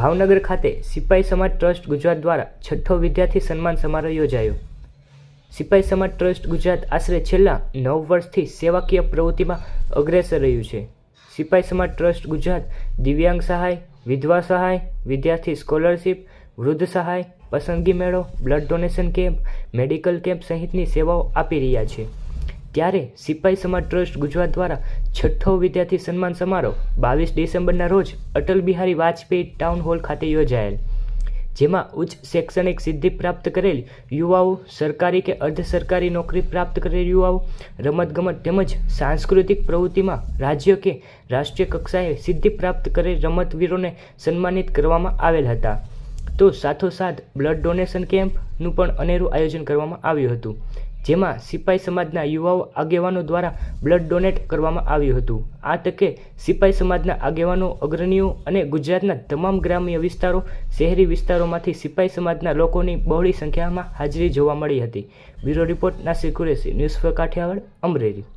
ભાવનગર ખાતે સિપાઈ સમાજ ટ્રસ્ટ ગુજરાત દ્વારા છઠ્ઠો વિદ્યાર્થી સન્માન સમારોહ યોજાયો. સિપાઈ સમાજ ટ્રસ્ટ ગુજરાત આશરે છેલ્લા નવ વર્ષથી સેવાકીય પ્રવૃત્તિમાં અગ્રેસર રહ્યું છે. સિપાઈ સમાજ ટ્રસ્ટ ગુજરાત દિવ્યાંગ સહાય, વિધવા સહાય, વિદ્યાર્થી સ્કોલરશિપ, વૃદ્ધ સહાય, પસંદગી મેળો, blood donation camp, medical camp સહિતની સેવાઓ આપી રહ્યા છે. ત્યારે સિપાઈ સમાજ ટ્રસ્ટ ગુજરાત દ્વારા છઠ્ઠો વિદ્યાર્થી સન્માન સમારોહ બાવીસ ડિસેમ્બરના રોજ અટલ બિહારી વાજપેયી ટાઉન હોલ ખાતે યોજાયેલ. જેમાં ઉચ્ચ શૈક્ષણિક સિદ્ધિ પ્રાપ્ત કરેલ યુવાઓ, સરકારી કે અર્ધ સરકારી નોકરી પ્રાપ્ત કરેલ યુવાઓ, રમતગમત તેમજ સાંસ્કૃતિક પ્રવૃત્તિમાં રાજ્ય કે રાષ્ટ્રીય કક્ષાએ સિદ્ધિ પ્રાપ્ત કરેલ રમતવીરોને સન્માનિત કરવામાં આવેલ હતા. તો સાથોસાથ બ્લડ ડોનેશન કેમ્પનું પણ અનેરું આયોજન કરવામાં આવ્યું હતું, જેમાં સિપાઈ સમાજના યુવાઓ આગેવાનો દ્વારા બ્લડ ડોનેટ કરવામાં આવ્યું હતું. આ તકે સિપાઈ સમાજના આગેવાનો, અગ્રણીઓ અને ગુજરાતના તમામ ગ્રામ્ય વિસ્તારો, શહેરી વિસ્તારોમાંથી સિપાઈ સમાજના લોકોની બહોળી સંખ્યામાં હાજરી જોવા મળી હતી. Bureau report, Nasir Qureshi, news for Kathiawad, Amreli.